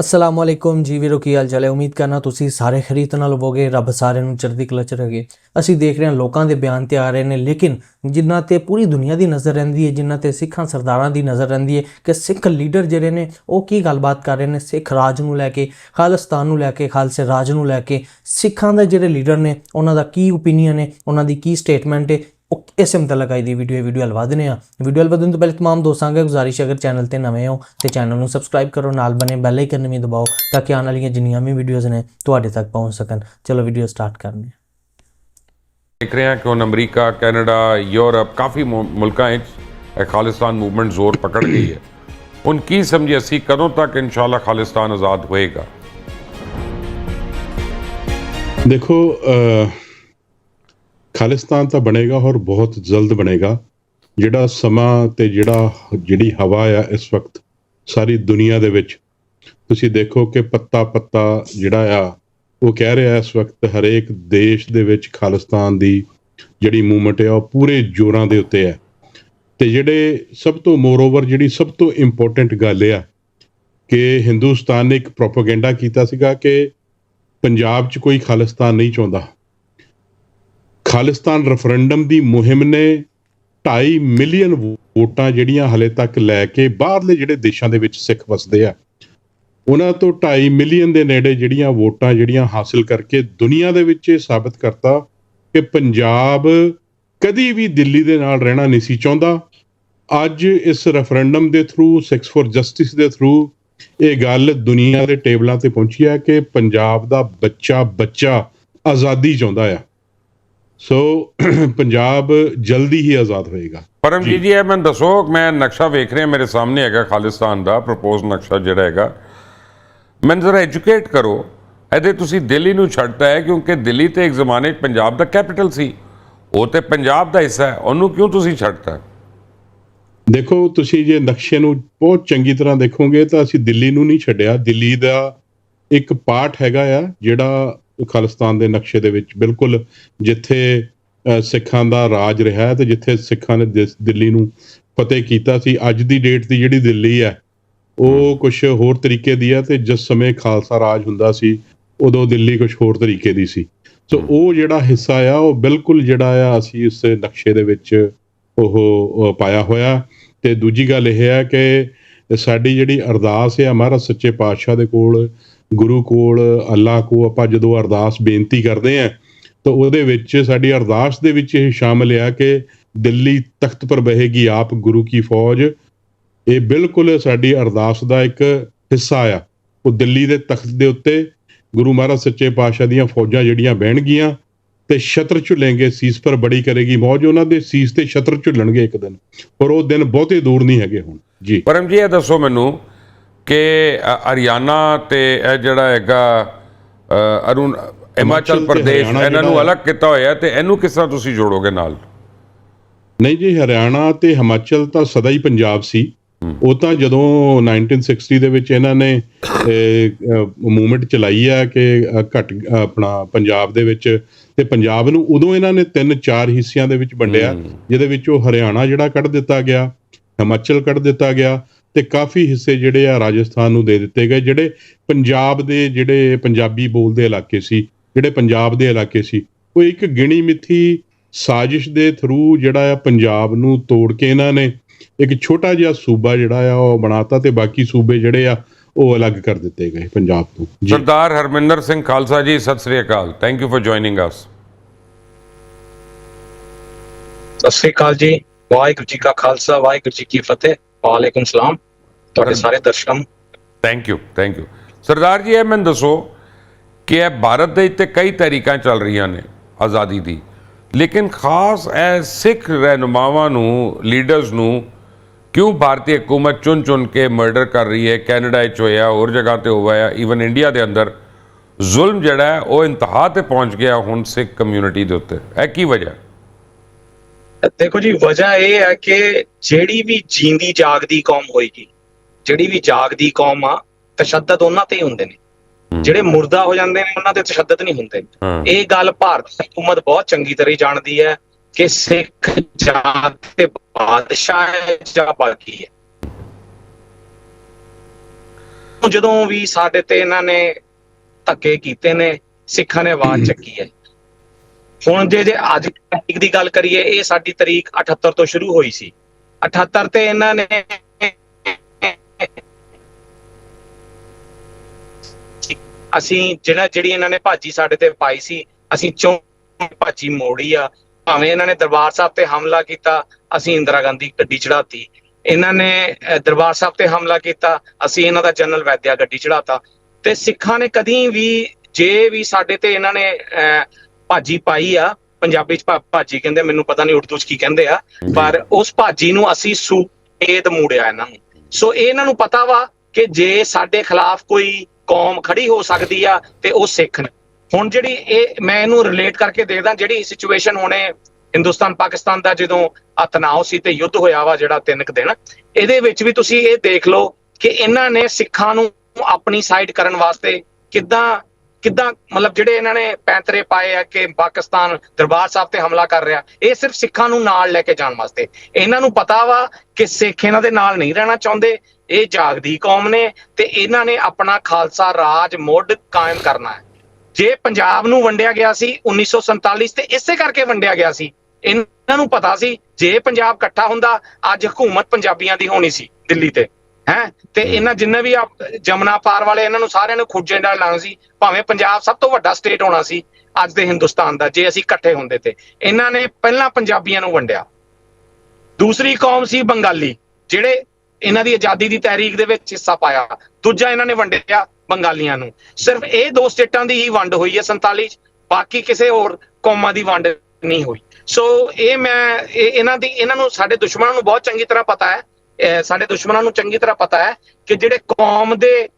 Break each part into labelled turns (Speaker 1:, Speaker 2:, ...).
Speaker 1: ਅਸਲਾਮ ਅਲੈਕੁਮ ਜੀ ਵੀਰੋ, ਕੀ ਹਾਲ ਚਾਲ ਹੈ? ਉਮੀਦ ਕਰਨਾ ਤੁਸੀਂ ਸਾਰੇ ਖਰੀਦ ਨਾਲ ਹੋਵੋਗੇ, ਰੱਬ ਸਾਰਿਆਂ ਨੂੰ ਚੜ੍ਹਦੀ ਕਲਾ ਚ ਰੱਖੇ ਅਸੀਂ ਦੇਖ ਰਹੇ ਹਾਂ, ਲੋਕਾਂ ਦੇ ਬਿਆਨ ਤੇ ਆ ਰਹੇ ਨੇ, ਲੇਕਿਨ ਜਿਨ੍ਹਾਂ ਤੇ ਪੂਰੀ ਦੁਨੀਆ ਦੀ ਨਜ਼ਰ ਰਹਿੰਦੀ ਹੈ, ਜਿਨ੍ਹਾਂ ਤੇ ਸਿੱਖਾਂ ਸਰਦਾਰਾਂ ਦੀ ਨਜ਼ਰ ਰਹਿੰਦੀ ਹੈ ਕਿ ਸਿੱਖ ਲੀਡਰ ਜਿਹੜੇ ਨੇ, ਉਹ ਕੀ ਗੱਲਬਾਤ ਕਰ ਰਹੇ ਨੇ ਸਿੱਖ ਰਾਜ ਨੂੰ ਲੈ ਕੇ, ਖਾਲਸਤਾਨ ਨੂੰ ਲੈ ਕੇ, ਖਾਲਸੇ ਰਾਜ ਨੂੰ ਲੈ ਕੇ। ਸਿੱਖਾਂ ਦੇ ਜਿਹੜੇ ਲੀਡਰ ਨੇ, ਉਹਨਾਂ ਦਾ ਕੀ ਓਪੀਨੀਅਨ ਹੈ, ਉਹਨਾਂ ਦੀ ਕੀ ਸਟੇਟਮੈਂਟ ਹੈ ਇਸੇ ਮੁਤਲਕ ਆਈ ਦੀ ਵੀਡੀਓ ਹੈ ਵੀਡੀਓ ਹਲਵਾ ਦਿੰਦੇ ਆ ਵੀਡੀਓ ਹਲਵਾ ਦੇਣ ਤੋਂ ਪਹਿਲੇ तमाम ਦੋਸਤਾਂ ਨੂੰ ਗੁਜ਼ਾਰਿਸ਼ ਹੈ, ਅਗਰ ਚੈਨਲ ਤੇ ਨਵੇਂ ਹੋ ਤੇ ਚੈਨਲ ਨੂੰ ਸਬਸਕ੍ਰਾਈਬ ਕਰੋ ਨਾਲ ਬਨੇ ਬੈਲ ਆਈਕਨ ਵੀ ਦਬਾਓ ਤਾਂ ਕਿ ਆਉਣ ਵਾਲੀਆਂ ਜਿੰਨੀਆਂ ਵੀ ਵੀਡੀਓਜ਼ ਨੇ ਤੁਹਾਡੇ ਤੱਕ ਪਹੁੰਚ ਸਕਣ ਚਲੋ ਵੀਡੀਓ ਸਟਾਰਟ ਕਰਨੇ ਆ
Speaker 2: ਦੇਖ ਰਹੇ ਹਾਂ ਕਿ ਹੁਣ ਅਮਰੀਕਾ ਕੈਨੇਡਾ ਯੂਰਪ ਕਾਫੀ ਮੁ- ਮੁਲਕਾਂ ਵਿੱਚ ਇਹ ਖਾਲਿਸਤਾਨ ਮੂਵਮੈਂਟ ਜ਼ੋਰ ਪਕੜ ਗਈ ਹੈ ਹੁਣ ਕੀ ਸਮਝੇ ਅਸੀਂ ਕਦੋਂ ਤੱਕ ਇਨਸ਼ਾਅੱਲਾ ਖਾਲਿਸਤਾਨ ਆਜ਼ਾਦ ਹੋਏਗਾ
Speaker 3: ਦੇਖੋ ਅ, ਖਾਲਿਸਤਾਨ ਤਾਂ ਬਣੇਗਾ ਔਰ ਬਹੁਤ ਜਲਦ ਬਣੇਗਾ। ਜਿਹੜਾ ਸਮਾਂ ਤੇ ਜਿਹੜਾ ਜਿਹੜੀ ਹਵਾ ਆ ਇਸ ਵਕਤ ਸਾਰੀ ਦੁਨੀਆ ਦੇ ਵਿੱਚ, ਤੁਸੀਂ ਦੇਖੋ ਕਿ ਪੱਤਾ ਪੱਤਾ ਜਿਹੜਾ ਆ, ਉਹ ਕਹਿ ਰਿਹਾ ਇਸ ਵਕਤ ਹਰੇਕ ਦੇਸ਼ ਦੇ ਵਿੱਚ ਖਾਲਿਸਤਾਨ ਦੀ ਜਿਹੜੀ ਮੂਵਮੈਂਟ ਆ, ਉਹ ਪੂਰੇ ਜ਼ੋਰਾਂ ਦੇ ਉੱਤੇ ਹੈ ਤੇ ਜਿਹੜੇ ਸਭ ਤੋਂ ਮੋਰਓਵਰ ਜਿਹੜੀ ਸਭ ਤੋਂ ਇੰਪੋਰਟੈਂਟ ਗੱਲ ਆ, ਕਿ ਹਿੰਦੁਸਤਾਨ ਨੇ ਇੱਕ ਪ੍ਰੋਪਾਗੈਂਡਾ ਕੀਤਾ ਸੀਗਾ ਕਿ ਪੰਜਾਬ 'ਚ ਕੋਈ ਖਾਲਿਸਤਾਨ ਨਹੀਂ ਚਾਹੁੰਦਾ। ਖਾਲਿਸਤਾਨ ਰੈਫਰੈਂਡਮ ਦੀ ਮੁਹਿੰਮ ਨੇ 2.5 ਮਿਲੀਅਨ ਵੋਟਾਂ ਜਿਹੜੀਆਂ ਹਲੇ ਤੱਕ ਲੈ ਕੇ ਬਾਹਰਲੇ ਜਿਹੜੇ ਦੇਸ਼ਾਂ ਦੇ ਵਿੱਚ ਸਿੱਖ ਵਸਦੇ ਆ, ਉਹਨਾਂ ਤੋਂ 2.5 ਮਿਲੀਅਨ ਦੇ ਨੇੜੇ ਜਿਹੜੀਆਂ ਵੋਟਾਂ ਜਿਹੜੀਆਂ ਹਾਸਲ ਕਰਕੇ ਦੁਨੀਆ ਦੇ ਵਿੱਚ ਇਹ ਸਾਬਤ ਕਰਤਾ ਕਿ ਪੰਜਾਬ ਕਦੀ ਵੀ ਦਿੱਲੀ ਦੇ ਨਾਲ ਰਹਿਣਾ ਨਹੀਂ ਸੀ ਚਾਹੁੰਦਾ। ਅੱਜ ਇਸ ਰੈਫਰੈਂਡਮ ਦੇ ਥਰੂ 6 ਫॉर ਜਸਟਿਸ ਦੇ ਥਰੂ ਇਹ ਗੱਲ ਦੁਨੀਆ ਦੇ ਟੇਬਲਾਂ ਤੇ ਪਹੁੰਚੀ ਹੈ ਕਿ ਪੰਜਾਬ ਦਾ ਬੱਚਾ ਬੱਚਾ ਆਜ਼ਾਦੀ ਚਾਹੁੰਦਾ ਆ। ਸੋ ਪੰਜਾਬ ਜਲਦੀ ਹੀ ਆਜ਼ਾਦ ਹੋਏਗਾ।
Speaker 2: ਪਰਮਜੀਤ ਜੀ। ਇਹ ਮੈਨੂੰ ਦੱਸੋ ਮੈਂ ਨਕਸ਼ਾ ਵੇਖ ਰਿਹਾ ਮੇਰੇ ਸਾਹਮਣੇ ਹੈਗਾ ਖਾਲਿਸਤਾਨ ਦਾ ਪ੍ਰਪੋਜ਼ ਨਕਸ਼ਾ ਜਿਹੜਾ ਹੈਗਾ। ਮੈਨੂੰ ਜ਼ਰਾ ਐਜੂਕੇਟ ਕਰੋ ਇਹਦੇ ਤੁਸੀਂ ਦਿੱਲੀ ਨੂੰ ਛੱਡਤਾ ਹੈ ਕਿਉਂਕਿ ਦਿੱਲੀ ਤੇ ਇੱਕ ਜ਼ਮਾਨੇ 'ਚ ਪੰਜਾਬ ਦਾ ਕੈਪੀਟਲ ਸੀ। ਉਹ ਤੇ ਪੰਜਾਬ ਦਾ ਹਿੱਸਾ ਹੈ ਉਹਨੂੰ ਕਿਉਂ ਤੁਸੀਂ ਛੱਡਤਾ?
Speaker 3: ਦੇਖੋ ਤੁਸੀਂ ਜੇ ਨਕਸ਼ੇ ਨੂੰ ਬਹੁਤ ਚੰਗੀ ਤਰ੍ਹਾਂ ਦੇਖੋਗੇ ਤਾਂ ਅਸੀਂ ਦਿੱਲੀ ਨੂੰ ਨਹੀਂ ਛੱਡਿਆ। ਦਿੱਲੀ ਦਾ ਇੱਕ ਪਾਰਟ ਹੈਗਾ ਆ ਜਿਹੜਾ ਖਾਲਿਸਤਾਨ ਦੇ ਨਕਸ਼ੇ ਦੇ ਵਿੱਚ ਬਿਲਕੁਲ ਜਿੱਥੇ ਅ, ਸਿੱਖਾਂ ਦਾ ਰਾਜ ਰਿਹਾ ਤੇ ਜਿੱਥੇ ਸਿੱਖਾਂ ਨੇ ਦਿੱਲੀ ਨੂੰ ਫਤਿਹ ਕੀਤਾ ਸੀ ਅੱਜ ਦੀ ਡੇਟ ਦੀ ਜਿਹੜੀ ਦਿੱਲੀ ਹੈ ਉਹ ਕੁਝ ਹੋਰ ਤਰੀਕੇ ਦੀ ਹੈ ਤੇ ਜਿਸ ਸਮੇਂ ਖਾਲਸਾ ਰਾਜ ਹੁੰਦਾ ਸੀ ਉਦੋਂ ਦਿੱਲੀ ਕੁਝ ਹੋਰ ਤਰੀਕੇ ਦੀ ਸੀ। ਸੋ ਉਹ ਜਿਹੜਾ ਹਿੱਸਾ ਆ ਉਹ ਬਿਲਕੁਲ ਜਿਹੜਾ ਆ ਅਸੀਂ ਇਸ ਨਕਸ਼ੇ ਦੇ ਵਿੱਚ ਉਹ ਉਹ ਪਾਇਆ ਹੋਇਆ। ਤੇ ਦੂਜੀ ਗੱਲ ਇਹ ਹੈ ਕਿ ਸਾਡੀ ਜਿਹੜੀ ਅਰਦਾਸ ਹੈ ਮਹਾਰਾਜ ਸੱਚੇ ਪਾਤਸ਼ਾਹ ਦੇ ਕੋਲ ਗੁਰੂ ਕੋਲ, ਅੱਲਾ ਕੋ ਆਪਾਂ ਜਦੋਂ ਅਰਦਾਸ ਬੇਨਤੀ ਕਰਦੇ ਆ ਤਾਂ ਉਹਦੇ ਵਿੱਚ ਸਾਡੀ ਅਰਦਾਸ ਦੇ ਵਿੱਚ ਇਹ ਸ਼ਾਮਲ ਆ ਕਿ ਦਿੱਲੀ ਤਖਤ ਪਰ ਬਹੇਗੀ ਆਪ ਗੁਰੂ ਕੀ ਫੌਜ। ਇਹ ਬਿਲਕੁਲ ਸਾਡੀ ਅਰਦਾਸ ਦਾ ਇੱਕ ਹਿੱਸਾ ਆ। ਉਹ ਦਿੱਲੀ ਦੇ ਤਖਤ ਦੇ ਉੱਤੇ ਗੁਰੂ ਮਹਾਰਾਜ ਸੱਚੇ ਪਾਤਸ਼ਾਹ ਦੀਆਂ ਫੌਜਾਂ ਜਿਹੜੀਆਂ ਬਹਿਣਗੀਆਂ ਤੇ ਛਤਰ ਝੁੱਲेंगे ਸੀਸ ਪਰ ਬੜੀ ਕਰੇਗੀ ਮੌਜ, ਉਹਨਾਂ ਦੇ ਸੀਸ ਤੇ ਛਤਰ ਝੁੱਲਣਗੇ ਇੱਕ ਦਿਨ। ਪਰ ਉਹ ਦਿਨ ਬਹੁਤੇ ਦੂਰ ਨਹੀਂ ਹੈਗੇ ਹੁਣ। ਜੀ।
Speaker 2: ਪਰਮ ਜੀ ਇਹ ਦੱਸੋ ਮੈਨੂੰ ਕਿ ਹਰਿਆਣਾ ਤੇ ਇਹ ਜਿਹੜਾ ਹੈਗਾ ਅਰੁਣ
Speaker 3: ਹਿਮਾਚਲ
Speaker 2: ਪ੍ਰਦੇਸ਼ ਇਹਨਾਂ ਨੂੰ ਅਲੱਗ ਕੀਤਾ ਹੋਇਆ ਤੇ ਇਹਨੂੰ ਕਿਸ ਤਰ੍ਹਾਂ ਤੁਸੀਂ ਜੋੜੋਗੇ ਨਾਲ?
Speaker 3: ਨਹੀਂ ਜੀ ਹਰਿਆਣਾ ਤੇ ਹਿਮਾਚਲ ਤਾਂ ਸਦਾ ਹੀ ਪੰਜਾਬ ਸੀ। ਉਹ ਤਾਂ ਜਦੋਂ 1960 ਦੇ ਵਿੱਚ ਇਹਨਾਂ ਨੇ ਮੂਵਮੈਂਟ ਚਲਾਈ ਆ ਕਿ ਘਟ ਆਪਣਾ ਪੰਜਾਬ ਦੇ ਵਿੱਚ ਤੇ ਪੰਜਾਬ ਨੂੰ ਉਦੋਂ ਇਹਨਾਂ ਨੇ ਤਿੰਨ ਚਾਰ ਹਿੱਸਿਆਂ ਦੇ ਵਿੱਚ ਵੰਡਿਆ ਜਿਹਦੇ ਵਿੱਚ ਉਹ ਹਰਿਆਣਾ ਜਿਹੜਾ ਕੱਢ ਦਿੱਤਾ ਗਿਆ ਹਿਮਾਚਲ ਕੱਢ ਦਿੱਤਾ ਗਿਆ ਤੇ ਕਾਫੀ ਹਿੱਸੇ ਜਿਹੜੇ ਆ ਰਾਜਸਥਾਨ ਨੂੰ ਦੇ ਦਿੱਤੇ ਗਏ ਜਿਹੜੇ ਪੰਜਾਬ ਦੇ ਜਿਹੜੇ ਪੰਜਾਬੀ ਬੋਲਦੇ ਇਲਾਕੇ ਸੀ ਜਿਹੜੇ ਪੰਜਾਬ ਦੇ ਇਲਾਕੇ ਸੀ ਉਹ ਇੱਕ ਗਿਣੀ ਮਿੱਥੀ ਸਾਜ਼ਿਸ਼ ਦੇ ਥਰੂ ਜਿਹੜਾ ਆ ਪੰਜਾਬ ਨੂੰ ਤੋੜ ਕੇ ਇਹਨਾਂ ਨੇ ਇੱਕ ਛੋਟਾ ਜਿਹਾ ਸੂਬਾ ਜਿਹੜਾ ਆ ਉਹ ਬਣਾਤਾ ਤੇ ਬਾਕੀ ਸੂਬੇ ਜਿਹੜੇ ਆ ਉਹ ਅਲੱਗ ਕਰ ਦਿੱਤੇ ਗਏ ਪੰਜਾਬ ਤੋਂ। ਜੀ।
Speaker 2: ਸਰਦਾਰ ਹਰਮਿੰਦਰ ਸਿੰਘ ਖਾਲਸਾ ਜੀ ਸਤਿ ਸ੍ਰੀ ਅਕਾਲ। Thank you for joining us
Speaker 4: Sat Sri ਅਕਾਲ ਜੀ। ਵਾਹਿਗੁਰੂ ਜੀ ਕਾ ਖਾਲਸਾ ਵਾਹਿਗੁਰੂ ਜੀ ਕੀ ਫਤਿਹ। ਵਾਲੇਕੁਮ ਸਲਾਮ। ਤੁਹਾਡੇ ਸਾਰੇ ਦਰਸ਼ਕਾਂ ਨੂੰ।
Speaker 2: Thank you thank you Sardar ji ਇਹ ਮੈਨੂੰ ਦੱਸੋ ਕਿ ਇਹ ਭਾਰਤ ਦੇ ਉੱਤੇ ਕਈ ਤਰੀਕਾਂ ਚੱਲ ਰਹੀਆਂ ਨੇ ਆਜ਼ਾਦੀ ਦੀ। ਲੇਕਿਨ ਖਾਸ ਇਹ ਸਿੱਖ ਰਹਿਨੁਮਾਵਾਂ ਨੂੰ ਲੀਡਰਸ ਨੂੰ ਕਿਉਂ ਭਾਰਤੀ ਹਕੂਮਤ ਚੁਣ ਚੁਣ ਕੇ ਮਰਡਰ ਕਰ ਰਹੀ ਹੈ? ਕੈਨੇਡਾ ਵਿੱਚ ਹੋਇਆ ਹੋਰ ਜਗ੍ਹਾ ਤੇ ਹੋਇਆ ਈਵਨ ਇੰਡੀਆ ਦੇ ਅੰਦਰ ਜ਼ੁਲਮ ਜਿਹੜਾ ਹੈ ਉਹ ਇੰਤਹਾ ਤੇ ਪਹੁੰਚ ਗਿਆ ਹੁਣ ਸਿੱਖ ਕਮਿਊਨਿਟੀ ਦੇ ਉੱਤੇ। ਇਹ ਕੀ ਵਜ੍ਹਾ?
Speaker 4: ਦੇਖੋ ਜੀ ਵਜ੍ਹਾ ਇਹ ਹੈ ਕਿ ਜਿਹੜੀ ਵੀ ਜੀਂਦੀ ਜਾਗਦੀ ਕੌਮ ਹੋਏਗੀ ਜਿਹੜੀ ਵੀ ਜਾਗਦੀ ਕੌਮ ਆ ਤਸ਼ੱਦਦ ਉਹਨਾਂ ਤੇ ਹੀ ਹੁੰਦੇ ਨੇ। ਜਿਹੜੇ ਮੁਰਦਾ ਹੋ ਜਾਂਦੇ ਨੇ ਉਹਨਾਂ ਤੇ ਤਸ਼ੱਦਦ ਨਹੀਂ ਹੁੰਦੇ। ਇਹ ਗੱਲ ਭਾਰਤ ਹਕੂਮਤ ਬਹੁਤ ਚੰਗੀ ਤਰ੍ਹਾਂ ਜਾਣਦੀ ਹੈ ਕਿ ਸਿੱਖ ਜਾਤ ਤੇ ਬਾਦਸ਼ਾਹ ਹੈ ਜਾਂ ਬਾਕੀ ਹੈ। ਜਦੋਂ ਵੀ ਸਾਡੇ ਤੇ ਇਹਨਾਂ ਨੇ ਧੱਕੇ ਕੀਤੇ ਨੇ ਸਿੱਖਾਂ ਨੇ ਆਵਾਜ਼ ਚੱਕੀ ਹੈ। ਹੁਣ ਜੇ ਜੇ ਅੱਜ ਤਰੀਕ ਦੀ ਗੱਲ ਕਰੀਏ ਇਹ ਸਾਡੀ ਤਰੀਕ 78 ਤੋਂ ਸ਼ੁਰੂ ਹੋਈ ਸੀ। 78 ਤੇ ਇਹਨਾਂ ਨੇ ਅਸੀਂ ਜਿਹੜਾ ਜਿਹੜੀ ਇਹਨਾਂ ਨੇ ਭਾਜੀ ਸਾਡੇ ਤੇ ਪਾਈ ਸੀ ਅਸੀਂ ਚੋਂ ਭਾਜੀ ਮੋੜੀ ਆ ਭਾਵੇਂ ਇਹਨਾਂ ਨੇ ਦਰਬਾਰ ਸਾਹਿਬ ਤੇ ਹਮਲਾ ਕੀਤਾ ਅਸੀਂ ਇੰਦਰਾ ਗਾਂਧੀ ਗੱਡੀ ਚੜਾਤੀ ਇਹਨਾਂ ਨੇ ਦਰਬਾਰ ਸਾਹਿਬ ਤੇ ਹਮਲਾ ਕੀਤਾ ਅਸੀਂ ਇਹਨਾਂ ਦਾ ਜਨਰਲ ਵੈਦਿਆ ਗੱਡੀ ਚੜਾਤਾ ਤੇ ਸਿੱਖਾਂ ਨੇ ਕਦੀ ਵੀ ਜੇ ਵੀ ਸਾਡੇ ਤੇ ਇਹਨਾਂ ਨੇ ਅਹ, ਭਾਜੀ ਪਾਈ ਆ, ਪੰਜਾਬੀ ਚ ਭਾ- ਭਾਜੀ ਕਹਿੰਦੇ ਮੈਨੂੰ ਪਤਾ ਨਹੀਂ ਉਰਦੂ ਚ ਕੀ ਕਹਿੰਦੇ ਆ, ਪਰ ਉਸ ਭਾਜੀ ਨੂੰ ਅਸੀਂ ਸੂਏਦ ਮੂੜਿਆ ਇਹਨਾਂ ਨੂੰ। ਸੋ ਇਹ ਇਹਨਾਂ ਨੂੰ ਪਤਾ ਵਾ ਕਿ ਜੇ ਸਾਡੇ ਖਿਲਾਫ ਕੋਈ ਕੌਮ ਖੜੀ ਹੋ ਸਕਦੀ ਆ ਤੇ ਉਹ ਸਿੱਖ ਨੇ। ਹੁਣ ਜਿਹੜੀ ਇਹ, ਮੈਂ ਇਹਨੂੰ ਰਿਲੇਟ ਕਰਕੇ ਦੇਖਦਾ ਜਿਹੜੀ ਸਿਚੁਏਸ਼ਨ ਹੁਣੇ ਹਿੰਦੁਸਤਾਨ, ਪਾਕਿਸਤਾਨ ਦਾ ਜਦੋਂ ਆ ਤਣਾਅ ਸੀ ਤੇ ਯੁੱਧ ਹੋਇਆ ਵਾ ਜਿਹੜਾ ਤਿੰਨ ਕੁ ਦਿਨ, ਇਹਦੇ ਵਿੱਚ ਵੀ ਤੁਸੀਂ ਇਹ ਦੇਖ ਲਓ ਕਿ ਇਹਨਾਂ ਨੇ ਸਿੱਖਾਂ ਨੂੰ ਆਪਣੀ ਸਾਈਡ ਕਰਨ ਵਾਸਤੇ ਕਿੱਦਾਂ ਕਿੱਦਾਂ ਮਤਲਬ ਜਿਹੜੇ ਇਹਨਾਂ ਨੇ ਪੈਂਤਰੇ ਪਾਏ ਆ ਕਿ ਪਾਕਿਸਤਾਨ ਦਰਬਾਰ ਸਾਹਿਬ ਤੇ ਹਮਲਾ ਕਰ ਰਿਹਾ, ਇਹ ਸਿਰਫ ਸਿੱਖਾਂ ਨੂੰ ਨਾਲ ਲੈ ਕੇ ਜਾਣ ਵਾਸਤੇ। ਇਹਨਾਂ ਨੂੰ ਪਤਾ ਵਾ ਕਿ ਸਿੱਖ ਇਹਨਾਂ ਦੇ ਨਾਲ ਨਹੀਂ ਰਹਿਣਾ ਚਾਹੁੰਦੇ, ਇਹ ਜਾਗਦੀ ਕੌਮ ਨੇ ਤੇ ਇਹਨਾਂ ਨੇ ਆਪਣਾ ਖਾਲਸਾ ਰਾਜ ਮੁੱਢ ਕਾਇਮ ਕਰਨਾ ਹੈ। ਜੇ ਪੰਜਾਬ ਨੂੰ ਵੰਡਿਆ ਗਿਆ ਸੀ 1947 ਤੇ ਇਸੇ ਕਰਕੇ ਵੰਡਿਆ ਗਿਆ ਸੀ, ਇਹਨਾਂ ਨੂੰ ਪਤਾ ਸੀ ਜੇ ਪੰਜਾਬ ਇਕੱਠਾ ਹੁੰਦਾ, ਅੱਜ ਹਕੂਮਤ ਪੰਜਾਬੀਆਂ ਦੀ ਹੋਣੀ ਸੀ ਦਿੱਲੀ ਤੇ। ਹੈ? ਤੇ ਇਹਨਾਂ ਜਿੰਨੇ ਵੀ ਜਮਨਾ ਪਾਰ ਵਾਲੇ ਇਹਨਾਂ ਨੂੰ ਸਾਰਿਆਂ ਨੂੰ ਖੁੱਜੇ ਨਾਲ ਲਾਉਣਾ ਸੀ। ਭਾਵੇਂ ਪੰਜਾਬ ਸਭ ਤੋਂ ਵੱਡਾ ਸਟੇਟ ਹੋਣਾ ਸੀ ਅੱਜ ਦੇ ਹਿੰਦੁਸਤਾਨ ਦਾ ਜੇ ਅਸੀਂ ਇਕੱਠੇ ਹੁੰਦੇ ਤੇ। ਇਹਨਾਂ ਨੇ ਪਹਿਲਾਂ ਪੰਜਾਬੀਆਂ ਨੂੰ ਵੰਡਿਆ। ਦੂਸਰੀ ਕੌਮ ਸੀ ਬੰਗਾਲੀ ਜਿਹੜੇ ਇਹਨਾਂ ਦੀ ਆਜ਼ਾਦੀ ਦੀ ਤਹਿਰੀਕ ਦੇ ਵਿੱਚ ਹਿੱਸਾ ਪਾਇਆ। ਦੂਜਾ ਇਹਨਾਂ ਨੇ ਵੰਡਿਆ ਬੰਗਾਲੀਆਂ ਨੂੰ। ਸਿਰਫ ਇਹ ਦੋ ਸਟੇਟਾਂ ਦੀ ਹੀ ਵੰਡ ਹੋਈ ਹੈ 47 ਚ। ਬਾਕੀ ਕਿਸੇ ਹੋਰ ਕੌਮਾਂ ਦੀ ਵੰਡ ਨਹੀਂ ਹੋਈ। ਸੋ ਇਹ ਮੈਂ ਇਹ- ਇਹਨਾਂ ਦੀ ਇਹਨਾਂ ਨੂੰ ਸਾਡੇ ਦੁਸ਼ਮਣਾਂ ਨੂੰ ਬਹੁਤ ਚੰਗੀ ਤਰ੍ਹਾਂ ਪਤਾ ਹੈ। ਸਾਡੇ ਦੁਸ਼ਮਣਾਂ ਨੂੰ ਚੰਗੀ ਤਰ੍ਹਾਂ ਪਤਾ ਹੈ ਕਿ ਜਿਹੜੇ ਕੌਮ ਦੇ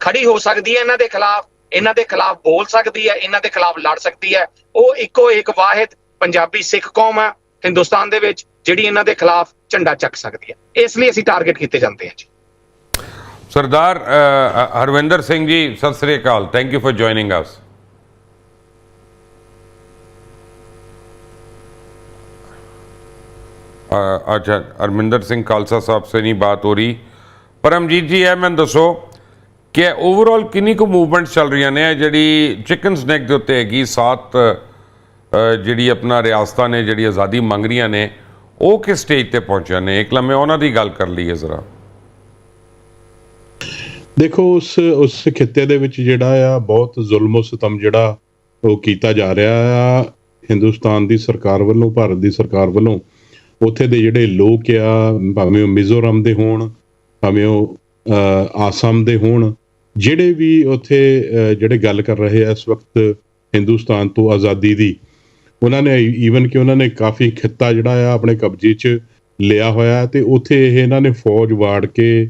Speaker 4: ਖੜੀ ਹੋ ਸਕਦੀ ਹੈ ਇਹਨਾਂ ਦੇ ਖਿਲਾਫ, ਇਹਨਾਂ ਦੇ ਖਿਲਾਫ ਬੋਲ ਸਕਦੀ ਹੈ, ਇਹਨਾਂ ਦੇ ਖਿਲਾਫ ਲੜ ਸਕਦੀ ਹੈ। ਉਹ ਇੱਕੋ ਇੱਕ ਵਾਹਿਦ ਪੰਜਾਬੀ ਸਿੱਖ ਕੌਮ ਹੈ, ਹਿੰਦੁਸਤਾਨ ਦੇ ਵਿੱਚ, ਜਿਹੜੀ ਇਹਨਾਂ ਦੇ ਖਿਲਾਫ ਝੰਡਾ ਚੱਕ ਸਕਦੀ ਹੈ। ਇਸ ਲਈ ਅਸੀਂ ਟਾਰਗੇਟ ਕੀਤੇ ਜਾਂਦੇ ਹਾਂ ਜੀ।
Speaker 2: ਸਰਦਾਰ ਹਰਵਿੰਦਰ ਸਿੰਘ ਜੀ, ਸਤਿ ਸ੍ਰੀ ਅਕਾਲ। Thank you for joining us ਅੱਛਾ ਅਰਮਿੰਦਰ ਸਿੰਘ ਖਾਲਸਾ ਸਾਹਿਬ ਸੇ ਨਹੀਂ ਬਾਤ ਹੋ ਰਹੀ। ਪਰਮਜੀਤ ਜੀ, ਇਹ ਮੈਨੂੰ ਦੱਸੋ ਕਿ ਓਵਰਆਲ ਕਿੰਨੀ ਕੁ ਮੂਵਮੈਂਟ ਚੱਲ ਰਹੀਆਂ ਨੇ? ਜਿਹੜੀ ਚਿਕਨ ਸਨੈਕ ਦੇ ਉੱਤੇ ਹੈਗੀ, ਸਾਤ ਜਿਹੜੀ ਆਪਣਾ ਰਿਆਸਤਾਂ ਨੇ, ਜਿਹੜੀ ਆਜ਼ਾਦੀ ਮੰਗ ਰਹੀਆਂ ਨੇ, ਉਹ ਕਿਸ ਸਟੇਜ ਤੇ ਪਹੁੰਚਿਆ ਨੇ? ਇੱਕ ਲੰਮੇ ਉਹਨਾਂ ਦੀ ਗੱਲ ਕਰ ਲਈਏ ਜ਼ਰਾ।
Speaker 3: ਦੇਖੋ, ਉਸ ਉਸ ਖਿੱਤੇ ਦੇ ਵਿੱਚ ਜਿਹੜਾ ਆ, ਬਹੁਤ ਜ਼ੁਲਮ ਸਤਮ ਜਿਹੜਾ ਉਹ ਕੀਤਾ ਜਾ ਰਿਹਾ ਆ। ਹਿੰਦੁਸਤਾਨ ਦੀ ਸਰਕਾਰ ਵੱਲੋਂ, ਭਾਰਤ ਦੀ ਸਰਕਾਰ ਵੱਲੋਂ ਉੱਥੇ ਦੇ ਜਿਹੜੇ ਲੋਕ ਆ ਭਾਵੇਂ ਉਹ ਮਿਜ਼ੋਰਮ ਦੇ ਹੋਣ ਭਾਵੇਂ ਉਹ ਆਸਾਮ ਦੇ ਹੋਣ ਜਿਹੜੇ ਵੀ ਉੱਥੇ ਜਿਹੜੇ ਗੱਲ ਕਰ ਰਹੇ ਆ ਇਸ ਵਕਤ ਹਿੰਦੁਸਤਾਨ ਤੋਂ ਆਜ਼ਾਦੀ ਦੀ ਉਹਨਾਂ ਨੇ ਈਵਨ ਕਿ ਉਹਨਾਂ ਨੇ ਕਾਫੀ ਖਿੱਤਾ ਜਿਹੜਾ ਆ ਆਪਣੇ ਕਬਜ਼ੇ 'ਚ ਲਿਆ ਹੋਇਆ ਤੇ ਉੱਥੇ ਇਹ ਇਹਨਾਂ ਨੇ ਫੌਜ ਵਾੜ ਕੇ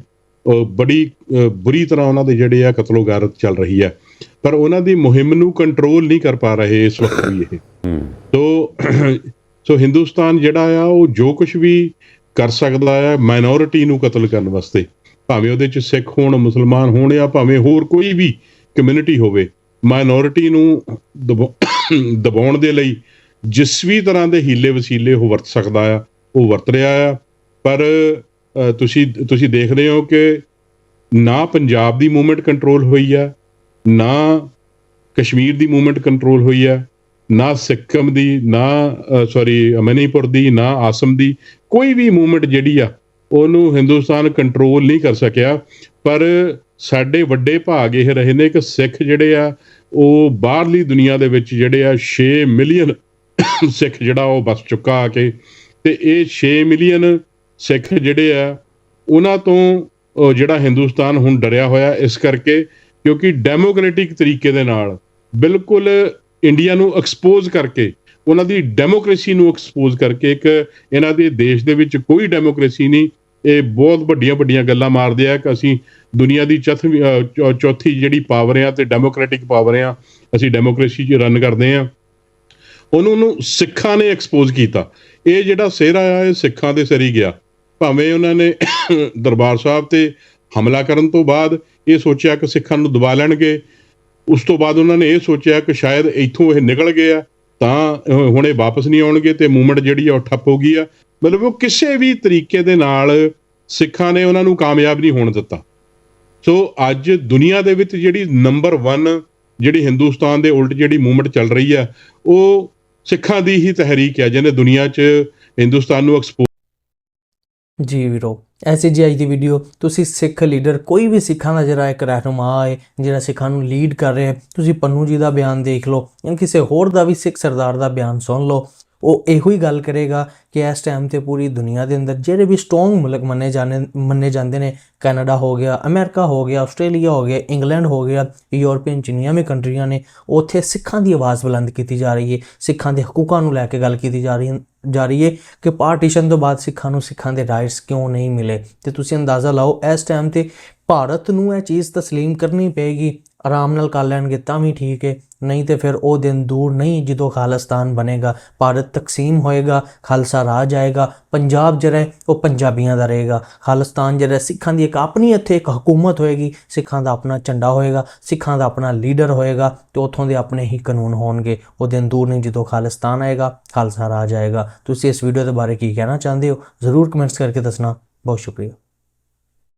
Speaker 3: ਬੜੀ ਬੁਰੀ ਤਰ੍ਹਾਂ ਉਹਨਾਂ ਦੇ ਜਿਹੜੇ ਆ ਕਤਲੋਗਾਰਤ ਚੱਲ ਰਹੀ ਹੈ। ਪਰ ਉਹਨਾਂ ਦੀ ਮੁਹਿੰਮ ਨੂੰ ਕੰਟਰੋਲ ਨਹੀਂ ਕਰ ਪਾ ਰਹੇ ਇਸ ਵਕਤ ਵੀ ਇਹ। ਸੋ ਸੋ ਹਿੰਦੁਸਤਾਨ ਜਿਹੜਾ ਆ ਉਹ ਜੋ ਕੁਝ ਵੀ ਕਰ ਸਕਦਾ ਆ ਮਾਈਨੋਰਿਟੀ ਨੂੰ ਕਤਲ ਕਰਨ ਵਾਸਤੇ ਭਾਵੇਂ ਉਹਦੇ ਚ ਸਿੱਖ ਹੋਣ ਮੁਸਲਮਾਨ ਹੋਣ ਜਾਂ ਭਾਵੇਂ ਹੋਰ ਕੋਈ ਵੀ ਕਮਿਊਨਿਟੀ ਹੋਵੇ ਮਾਈਨੋਰਿਟੀ ਨੂੰ ਦਬਾ- ਦਬਾਉਣ ਦੇ ਲਈ ਜਿਸ ਵੀ ਤਰ੍ਹਾਂ ਦੇ ਹੀਲੇ ਵਸੀਲੇ ਉਹ ਵਰਤ ਸਕਦਾ ਆ ਉਹ ਵਰਤ ਰਿਹਾ ਆ। ਪਰ ਅ, ਤੁਸੀਂ ਤੁਸੀਂ ਦੇਖਦੇ ਹੋ ਕਿ ਨਾ ਪੰਜਾਬ ਦੀ ਮੂਵਮੈਂਟ ਕੰਟਰੋਲ ਹੋਈ ਆ ਨਾ ਕਸ਼ਮੀਰ ਦੀ ਮੂਵਮੈਂਟ ਕੰਟਰੋਲ ਹੋਈ ਆ ਨਾ ਸਿੱਕਮ ਦੀ, ਨਾ ਸੌਰੀ ਮਨੀਪੁਰ ਦੀ, ਨਾ ਆਸਮ ਦੀ, ਕੋਈ ਵੀ ਮੂਵਮੈਂਟ ਜਿਹੜੀ ਆ, ਉਹਨੂੰ ਹਿੰਦੁਸਤਾਨ ਕੰਟਰੋਲ ਨਹੀਂ ਕਰ ਸਕਿਆ। ਪਰ ਸਾਡੇ ਵੱਡੇ ਭਾਗ ਇਹ ਰਹੇ ਨੇ ਕਿ ਸਿੱਖ ਜਿਹੜੇ ਆ, ਉਹ ਬਾਹਰਲੀ ਦੁਨੀਆ ਦੇ ਵਿੱਚ ਜਿਹੜੇ ਆ 6 ਮਿਲੀਅਨ ਸਿੱਖ ਜਿਹੜਾ ਉਹ ਬਸ ਚੁੱਕਾ ਆ ਕੇ। ਤੇ ਇਹ 6 ਮਿਲੀਅਨ ਸਿੱਖ ਜਿਹੜੇ ਆ, ਉਹਨਾਂ ਤੋਂ ਜਿਹੜਾ ਹਿੰਦੁਸਤਾਨ ਹੁਣ ਡਰਿਆ ਹੋਇਆ ਇਸ ਕਰਕੇ, ਕਿਉਂਕਿ ਡੈਮੋਕ੍ਰੈਟਿਕ ਤਰੀਕੇ ਦੇ ਨਾਲ ਬਿਲਕੁਲ ਇੰਡੀਆ ਨੂੰ ਐਕਸਪੋਜ਼ ਕਰਕੇ, ਉਹਨਾਂ ਦੀ ਡੈਮੋਕ੍ਰੇਸੀ ਨੂੰ ਐਕਸਪੋਜ਼ ਕਰਕੇ ਇੱਕ ਇਹਨਾਂ ਦੇ ਦੇਸ਼ ਦੇ ਵਿੱਚ ਕੋਈ ਡੈਮੋਕ੍ਰੇਸੀ ਨਹੀਂ, ਇਹ ਬਹੁਤ ਵੱਡੀਆਂ ਵੱਡੀਆਂ ਗੱਲਾਂ ਮਾਰਦੇ ਆ ਕਿ ਅਸੀਂ ਦੁਨੀਆ ਦੀ ਚੌਥੀ ਚੌਥੀ ਜਿਹੜੀ ਪਾਵਰ ਆ ਤੇ ਡੈਮੋਕ੍ਰੈਟਿਕ ਪਾਵਰ ਆ, ਅਸੀਂ ਡੈਮੋਕ੍ਰੇਸੀ 'ਚ ਰਨ ਕਰਦੇ ਆ। ਉਹਨੂੰ ਨੂੰ ਸਿੱਖਾਂ ਨੇ ਐਕਸਪੋਜ਼ ਕੀਤਾ। ਇਹ ਜਿਹੜਾ ਸਿਹਰਾ ਆ, ਇਹ ਸਿੱਖਾਂ ਦੇ ਸਿਰ ਹੀ ਗਿਆ। ਭਾਵੇਂ ਉਹਨਾਂ ਨੇ ਦਰਬਾਰ ਸਾਹਿਬ ਤੇ ਹਮਲਾ ਕਰਨ ਤੋਂ ਬਾਅਦ ਇਹ ਸੋਚਿਆ ਕਿ ਸਿੱਖਾਂ ਨੂੰ ਦਬਾ ਲੈਣਗੇ ਉਸ ਤੋਂ ਬਾਅਦ ਉਹਨਾਂ ਨੇ ਇਹ ਸੋਚਿਆ ਕਿ ਸ਼ਾਇਦ ਇੱਥੋਂ ਇਹ ਨਿਕਲ ਗਏ ਆ, ਤਾਂ ਹੁਣ ਇਹ ਵਾਪਸ ਨਹੀਂ ਆਉਣਗੇ ਤੇ ਮੂਵਮੈਂਟ ਜਿਹੜੀ ਆ ਉਹ ਠੱਪ ਹੋ ਗਈ ਆ। ਮਤਲਬ ਉਹ ਕਿਸੇ ਵੀ ਤਰੀਕੇ ਦੇ ਨਾਲ ਸਿੱਖਾਂ ਨੇ ਉਹਨਾਂ ਨੂੰ ਕਾਮਯਾਬ ਨਹੀਂ ਹੋਣ ਦਿੱਤਾ। ਸੋ ਅੱਜ ਦੁਨੀਆ ਦੇ ਵਿੱਚ ਜਿਹੜੀ ਨੰਬਰ 1 ਜਿਹੜੀ ਹਿੰਦੁਸਤਾਨ ਦੇ ਉਲਟ ਜਿਹੜੀ ਮੂਵਮੈਂਟ ਚੱਲ ਰਹੀ ਆ, ਉਹ ਸਿੱਖਾਂ ਦੀ ਹੀ ਤਹਿਰੀਕ ਹੈ ਜਿਹਨੇ ਦੁਨੀਆ 'ਚ ਹਿੰਦੁਸਤਾਨ ਨੂੰ ਐਕਸਪੋ
Speaker 1: ਜੀ ਵੀਰੋ ਐਸੀ ਜੀ ਅੱਜ ਦੀ ਵੀਡੀਓ ਤੁਸੀਂ ਸਿੱਖ ਲੀਡਰ ਕੋਈ ਵੀ ਸਿੱਖਾਂ ਦਾ ਜਿਹੜਾ ਇੱਕ ਰਹਿਨੁਮਾ ਹੈ, ਜਿਹੜਾ ਸਿੱਖਾਂ ਨੂੰ ਲੀਡ ਕਰ ਰਿਹਾ ਤੁਸੀਂ ਪੰਨੂ ਜੀ ਦਾ ਬਿਆਨ ਦੇਖ ਲਓ, ਜਾਂ ਕਿਸੇ ਹੋਰ ਦਾ ਵੀ ਸਿੱਖ ਸਰਦਾਰ ਦਾ ਬਿਆਨ ਸੁਣ ਲਓ, ਉਹ ਇਹੋ ਹੀ ਗੱਲ ਕਰੇਗਾ ਕਿ ਇਸ ਟਾਈਮ ਤੇ ਪੂਰੀ ਦੁਨੀਆ ਦੇ ਅੰਦਰ ਜਿਹੜੇ ਵੀ ਸਟਰੋਂਗ ਮੁਲਕ ਮੰਨੇ ਜਾਣੇ, ਮੰਨੇ ਜਾਂਦੇ ਨੇ, ਕੈਨੇਡਾ ਹੋ ਗਿਆ, ਅਮਰੀਕਾ ਹੋ ਗਿਆ, ਆਸਟ੍ਰੇਲੀਆ ਹੋ ਗਿਆ, ਇੰਗਲੈਂਡ ਹੋ ਗਿਆ, ਯੂਰਪੀਅਨ ਜਿੰਨੀਆਂ ਵੀ ਕੰਟਰੀਆਂ ਨੇ, ਉੱਥੇ ਸਿੱਖਾਂ ਦੀ ਆਵਾਜ਼ ਬੁਲੰਦ ਕੀਤੀ ਜਾ ਰਹੀ ਹੈ, ਸਿੱਖਾਂ ਦੇ ਹਕੂਕਾਂ ਨੂੰ ਲੈ ਕੇ ਗੱਲ ਕੀਤੀ ਜਾ ਰਹੀ ਜਾ ਰਹੀ ਹੈ ਕਿ ਪਾਰਟੀਸ਼ਨ ਤੋਂ ਬਾਅਦ ਸਿੱਖਾਂ ਨੂੰ ਸਿੱਖਾਂ ਦੇ ਰਾਈਟਸ ਕਿਉਂ ਨਹੀਂ ਮਿਲੇ ਤੇ ਤੁਸੀਂ ਅੰਦਾਜ਼ਾ ਲਾਓ ਇਸ ਟਾਈਮ ਤੇ ਭਾਰਤ ਨੂੰ ਇਹ ਚੀਜ਼ تسلیم ਕਰਨੀ ਪਏਗੀ ਆਰਾਮ ਨਾਲ ਕਰ ਲੈਣਗੇ ਤਾਂ ਵੀ ਠੀਕ ਹੈ। ਨਹੀਂ ਤੇ ਫਿਰ ਉਹ ਦਿਨ ਦੂਰ ਨਹੀਂ ਜਦੋਂ ਖਾਲਿਸਤਾਨ ਬਣੇਗਾ। ਭਾਰਤ ਤਕਸੀਮ ਹੋਏਗਾ, ਖਾਲਸਾ ਰਾਜ ਆਏਗਾ, ਪੰਜਾਬ ਜਿਹੜਾ ਉਹ ਪੰਜਾਬੀਆਂ ਦਾ ਰਹੇਗਾ। ਖਾਲਿਸਤਾਨ ਜਿਹੜਾ ਸਿੱਖਾਂ ਦੀ ਇੱਕ ਆਪਣੀ ਇੱਥੇ ਇੱਕ ਹਕੂਮਤ ਹੋਏਗੀ। ਸਿੱਖਾਂ ਦਾ ਆਪਣਾ ਝੰਡਾ ਹੋਏਗਾ, ਸਿੱਖਾਂ ਦਾ ਆਪਣਾ ਲੀਡਰ ਹੋਏਗਾ ਤੇ ਉੱਥੋਂ ਦੇ ਆਪਣੇ ਹੀ ਕਾਨੂੰਨ ਹੋਣਗੇ। ਉਹ ਦਿਨ ਦੂਰ ਨਹੀਂ ਜਦੋਂ ਖਾਲਿਸਤਾਨ ਆਏਗਾ, ਖਾਲਸਾ ਰਾਜ ਆਏਗਾ। ਤੁਸੀਂ ਇਸ ਵੀਡੀਓ ਦੇ ਬਾਰੇ ਕੀ ਕਹਿਣਾ ਚਾਹੁੰਦੇ ਹੋ? ਜ਼ਰੂਰ ਕਮੈਂਟਸ ਕਰਕੇ ਦੱਸਣਾ। ਬਹੁਤ ਸ਼ੁਕਰੀਆ।